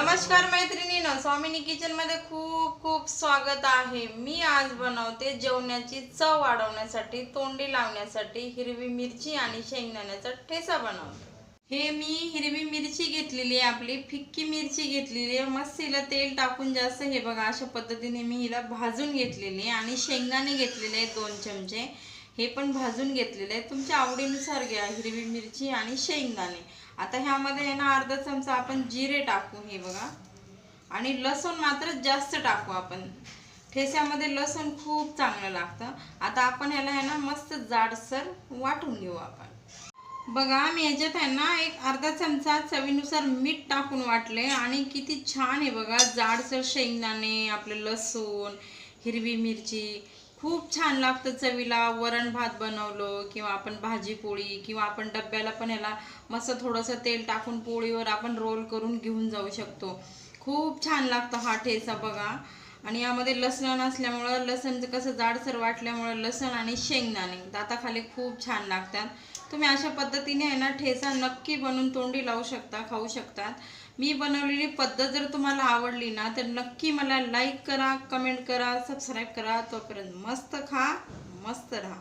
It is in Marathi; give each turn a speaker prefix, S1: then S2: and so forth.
S1: नमस्कार मैत्रिणीनं स्वामिनी किचनमध्ये खूप खूप स्वागत आहे. मी आज बनवते जेवणाची चव वाढवण्यासाठी तोंडी लावण्यासाठी हिरवी मिरची आणि शेंगदाण्याचा ठेसा बनवते. हे मी हिरवी मिरची घेतलेली आहे आपली फिक्की मिरची घेतलेली आहे. मस्त हिला तेल टाकून जास्त हे बघा अशा पद्धतीने मी हिला भाजून घेतलेली आहे आणि शेंगदाणे घेतलेले आहेत दोन चमचे. हे पण भाजून घेतलेले आहे. तुमच्या आवडीनुसार घ्या हिरवी मिरची आणि शेंगदाणे. आता ह्यामध्ये आहे ना अर्धा चमचा आपण जिरे टाकू हे बघा. आणि लसूण मात्र जास्त टाकू आपण. ठेस्यामध्ये लसूण खूप चांगलं लागतं. आता आपण ह्याला आहे ना मस्त जाडसर वाटून घेऊ आपण. बघा मी ह्याच्यात आहे ना एक अर्धा चमचा चवीनुसार मीठ टाकून वाटले आणि किती छान आहे बघा जाडसर शेंगदाणे आपलं लसूण हिरवी मिरची. खूप छान लागतं चवीला. वरण भात बनवलं किंवा आपण भाजी पोळी किंवा आपण डब्याला पण ह्याला मस्त थोडंसं तेल टाकून पोळीवर आपण रोल करून घेऊन जाऊ शकतो. खूप छान लागतं हा ठेचा बघा. आणि यामध्ये लसण असल्यामुळं लसणचं कसं जाडसर वाटल्यामुळं लसण आणि शेंगदाणे. दाताखाली खूप छान लागतात. तुम्ही अशा पद्धतीने आहे ना ठेचा नक्की बनवून तोंडी लावू शकता खाऊ शकतात. मी बनवलेली पद्धत जर तुम्हाला आवडली ना तर नक्की मला लाईक करा कमेंट करा सबस्क्राईब करा. तोपर्यंत मस्त खा मस्त राहा.